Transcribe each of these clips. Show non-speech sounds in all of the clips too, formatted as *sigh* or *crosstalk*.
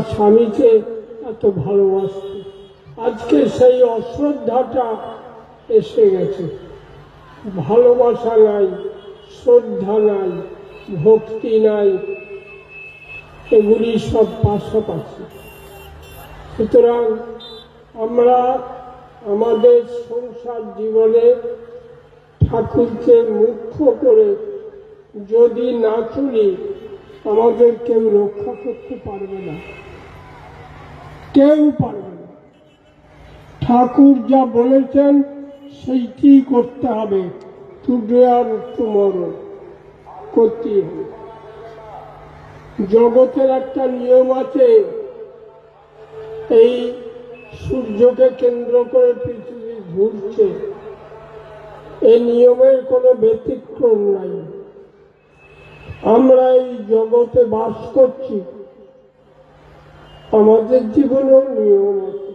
স্বামীকে এত ভালোবাসত। আজকে সেই অশ্রদ্ধাটা এসে গেছে। ভালোবাসা নাই, শ্রদ্ধা নাই, ভক্তি নাই, এগুলি সব পাশাপাশি। সুতরাং আমরা আমাদের সংসার জীবনে ঠাকুরকে মুখ্য করে যদি না চলি আমাদের কেউ রক্ষা করতে পারবে না। কেউ পারবে না। ঠাকুর যা বলেছেন সেইটি করতে হবে। টুডে আর টুমরো করতেই হবে জগতের একটা নিয়ম আছে, এই সূর্যকে কেন্দ্র করে পৃথিবী ঘুরছে। এই নিয়মের কোনো ব্যতিক্রম নাই। আমরা এই জগতে বাস করছি। আমাদের জীবনেও নিয়ম আছে।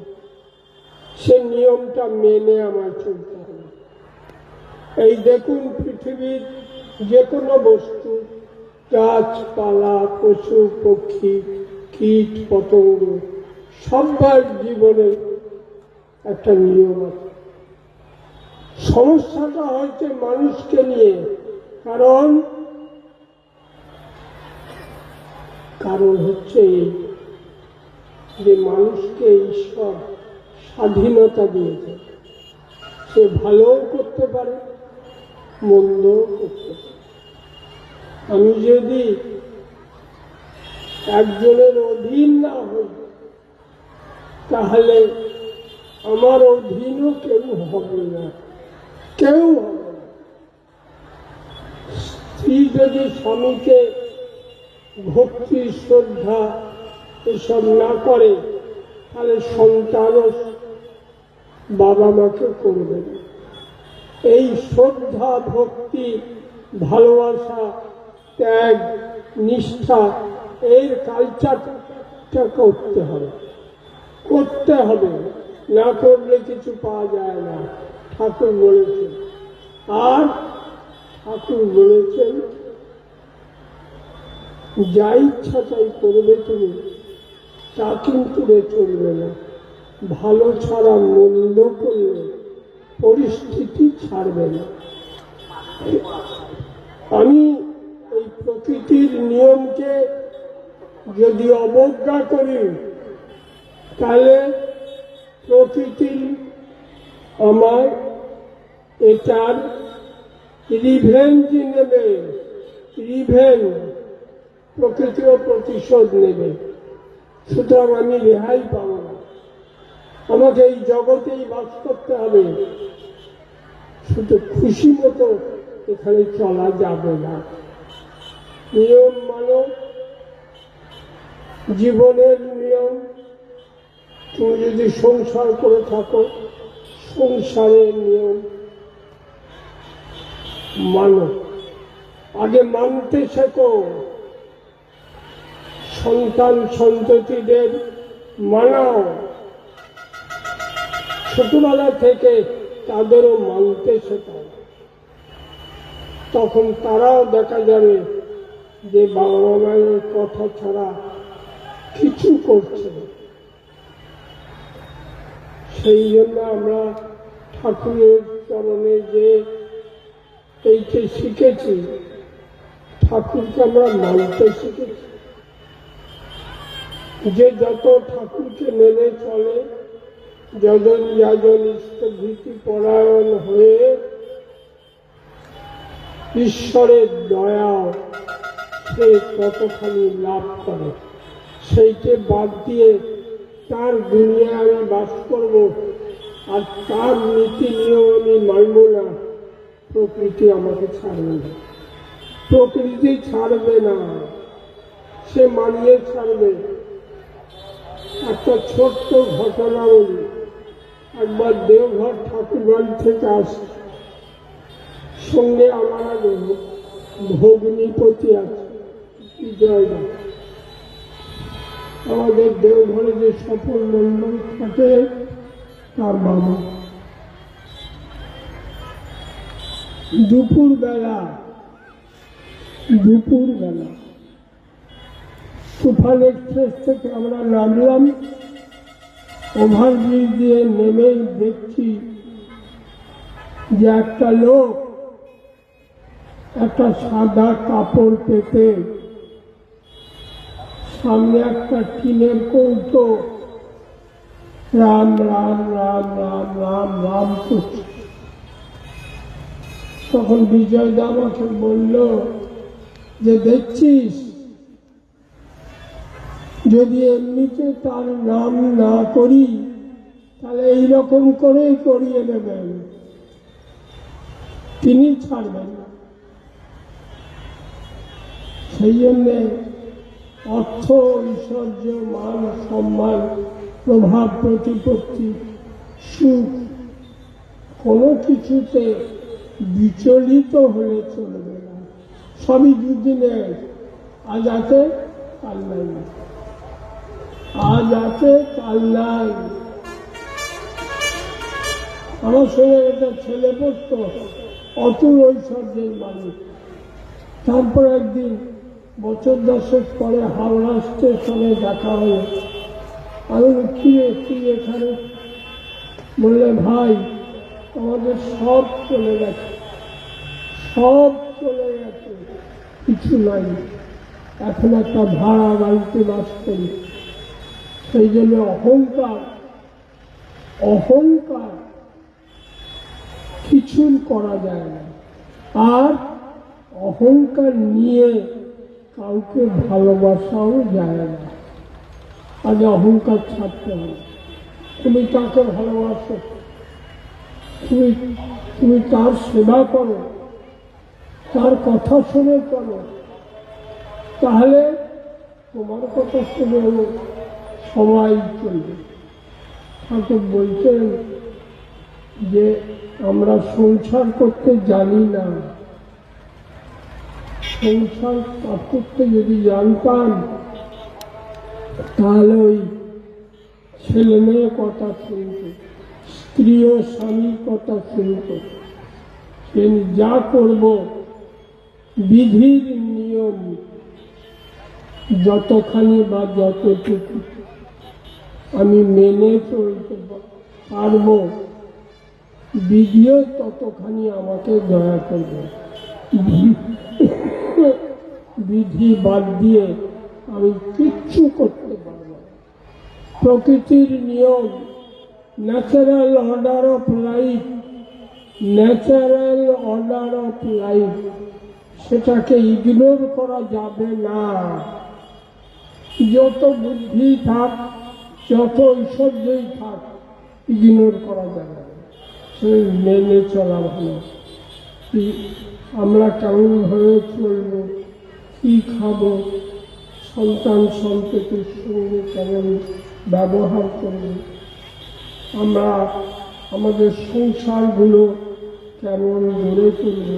সে নিয়মটা মেনে আমার চলতে হবে। এই দেখুন পৃথিবীর যে কোনো বস্তু গাছপালা পশু, পক্ষী, কীট, পতঙ্গ সবার জীবনে একটা নিয়ম আছে। সমস্যাটা হচ্ছে মানুষকে নিয়ে। কারণ কারণ হচ্ছে যে মানুষকে ঈশ্বর স্বাধীনতা দিয়েছে। সে ভালোও করতে পারে, মন্দও করতে পারে। আমি যদি একজনের অধীন না হই, তাহলে আমার অধীনও কেউ হবে না। কেউ হবে না। স্ত্রী যদি স্বামীকে ভক্তি, শ্রদ্ধা এসব না করে, তাহলে সন্তানও বাবা মাকে করবে এই শ্রদ্ধা, ভক্তি, ভালোবাসা, ত্যাগ, নিষ্ঠা, এর কালচারটা করতে হবে। করতে হবে, না করলে কিছু পাওয়া যায় না। ঠাকুর বলেছেন। আর ঠাকুর বলেছেন যা ইচ্ছা তাই করবে তুমি, তা কিন্তু চলবে না। ভালো ছাড়া মন্দ করলে পরিস্থিতি ছাড়বে না। আমি এই প্রকৃতির নিয়মকে যদি অবজ্ঞা করি, তাহলে প্রকৃতি আমার এটার রিভেঞ্জ নেবে। রিভেঞ্জ প্রকৃতিও প্রতিশোধ নেবে। সুতরাং আমি রেহাই পাব না। আমাকে এই জগতেই বাস করতে হবে। শুধু খুশি মতো এখানে চলা যাবে না। নিয়ম মানো। জীবনের নিয়ম। তুমি যদি সংসার করে থাকো, সংসারের নিয়ম মানো। আগে মানতে শেখো। সন্তান সন্ততিদের মানাও। ছোটবেলা থেকে তাদেরও মানতে শেখাও। তখন তারাও দেখা যাবে যে বাবা মায়ের কথা ছাড়া কিছু করছে সেই জন্য আমরা ঠাকুরের চরণে যে এইকে শিখেছি, ঠাকুরকে আমরা মানতে শিখেছি। যে যত ঠাকুরকে মেনে চলে, যজন যাজন ইষ্টভীতি পরায়ণ হয়ে, ঈশ্বরের দয়া সে কতখানি লাভ করে। সেইকে বাদ দিয়ে তার দুনিয়ায় আমি বাস করব, আর তার নীতি নিয়ম আমি মানব না প্রকৃতি আমাকে ছাড়বে না। প্রকৃতি ছাড়বে না। সে মানিয়ে ছাড়বে। একটা ছোট্ট ঘটনা বলি। একবার দেওঘর ঠাকুর বাড়ি থেকে আসে। সঙ্গে আমার এক ভগ্নিপতি আছে, বিজয়দা। আমাদের দেওঘরে যে সফল মন্ডল থাকে, তার বাবা। দুপুর বেলা দুপুর বেলা তুফান এক্সপ্রেস থেকে আমরা নামলাম। ওভারব্রিজ দিয়ে নেমে দেখছি যে একটা লোক একটা সাদা কাপড় পেতে সামনে একটা টিনের কৌটো। রাম রাম রাম রাম রাম রাম করছে। তখন বিজয় আমাকে বলল যে, দেখছিস? যদি এমনিতে তার নাম না করি, তাহলে এইরকম করেই করিয়ে নেবেন। তিনি ছাড়বেন না। সেই জন্যে অর্থ, ঐশ্বর্য, মান, সম্মান, প্রভাব, প্রতিপত্তি, সুখ, কোনো কিছুতে বিচলিত হলে চলবে না। সবই দুদিনের আজ আছে নাই। আজ আছে কাল নাই আমার সঙ্গে একটা ছেলে পড়তো অতুল ঐশ্বর্যের তারপর একদিন বছর দশেক পরে হাওড়া স্টেশনে দেখা হলো। আমি বলি, কি রে কি এখানে বললে ভাই আমাদের সব চলে গেছে। সব চলে গেছে। কিছু নাই। এখন একটা ভাড়া বাড়িতে বাস করি। সেই জন্য অহংকার অহংকার কিছুই করা যায় না। আর অহংকার নিয়ে কাউকে ভালোবাসাও যায় না। আগে অহংকার ছাড়তে হবে। তুমি তাকে ভালোবাসো। তুমি তুমি তার সেবা করো। তার কথা শুনে করো তাহলে তোমার কথা শুনেও সবাই চলবে। ঠাকুর বলছেন যে, আমরা সংসার করতে জানি না। সংসার করতে যদি জানতাম তাহলে ওই ছেলে মেয়ে কথা শুনত, স্ত্রী ও স্বামীর কথা শুনত। সে যা করব, বিধির নিয়ম, যতখানি বা যতটুকু আমি মেনে চলতে পারব। বিধিও ততখানি আমাকে দয়া করবে। বিধি বাদ দিয়ে আমি কিচ্ছু করতে পারব। প্রকৃতির নিয়ম natural order of life natural order of life সেটাকে ইগনোর করা যাবে না। যত বুদ্ধি থাক যত ঐশ্বর্যই থাক ইগনোর করা যাবে না। সেই মেনে চলা ভালো কি, আমরা কেমনভাবে চলব, কি খাব, সন্তান সন্ততির সঙ্গে কেমন ব্যবহার করব, আমরা আমাদের সংসারগুলো কেমন গড়ে তুলব।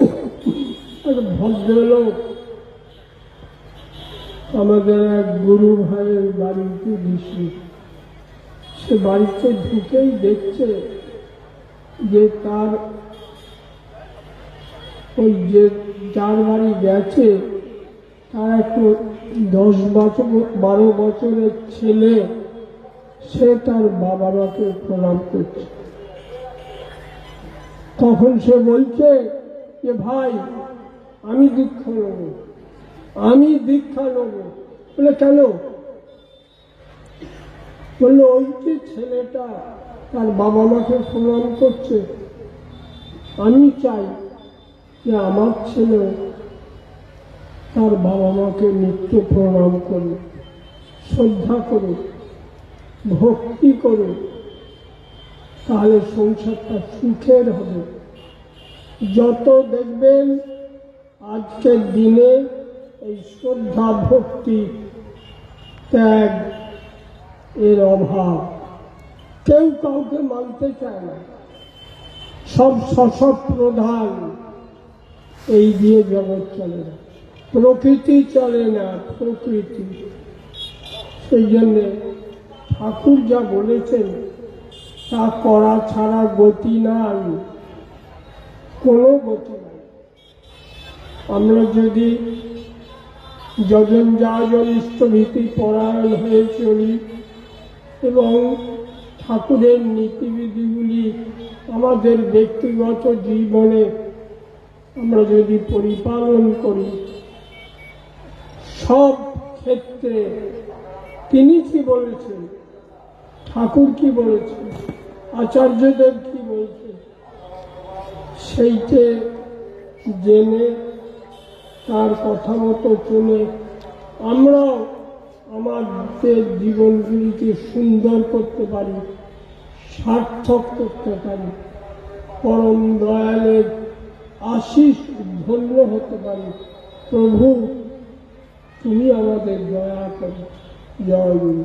*coughs* ভদ্রলোক আমাদের এক গুরু ভাইয়ের বাড়িতে দিছি সে বাড়িতে ঢুকেই দেখছে যে তার ওই যে যার বাড়ি গেছে, তার একটু দশ বছর, বারো বছরের ছেলে, সে তার বাবা মাকে প্রণাম করছে। তখন সে বলছে যে, ভাই, আমি দীক্ষা নেব। আমি দীক্ষা নেব। বলে, কেন? বলল, ওই যে ছেলেটা তার বাবা মাকে প্রণাম করছে। আমি চাই যে আমার ছেলে তার বাবা মাকে নিত্য প্রণাম করুক, শ্রদ্ধা করুক, ভক্তি করুক। তাহলে সংসারটা সুখের হবে। যত দেখবেন, আজকের দিনে এই শ্রদ্ধা ভক্তি ত্যাগ, এর অভাব। কেউ কাউকে মানতে চায় না। সব শশব প্রধান এই দিয়ে জগৎ চলে না। প্রকৃতি চলে না, প্রকৃতি। সেই জন্যে ঠাকুর যা বলেছেন, তা করা ছাড়া গতি নাই। কোনো গতি নাই। আমরা যদি যজন যাজন ইষ্টভীতি পরায়ণ হয়ে চলি। এবং ঠাকুরের নীতিবিধিগুলি আমাদের ব্যক্তিগত জীবনে আমরা যদি পরিপালন করি, সব ক্ষেত্রে তিনি কি বলেছেন? ঠাকুর কি বলেছেন? আচার্যদেব কি বলছেন? সেইটে জেনে তার কথা মতো চলে আমরাও আমাদের জীবনগুলিকে সুন্দর করতে পারি, সার্থক করতে পারি, পরম দয়ালের আশিস ধন্য হতে পারি। প্রভু, তুমি আমাদের দয়া করো। জয় গুরু।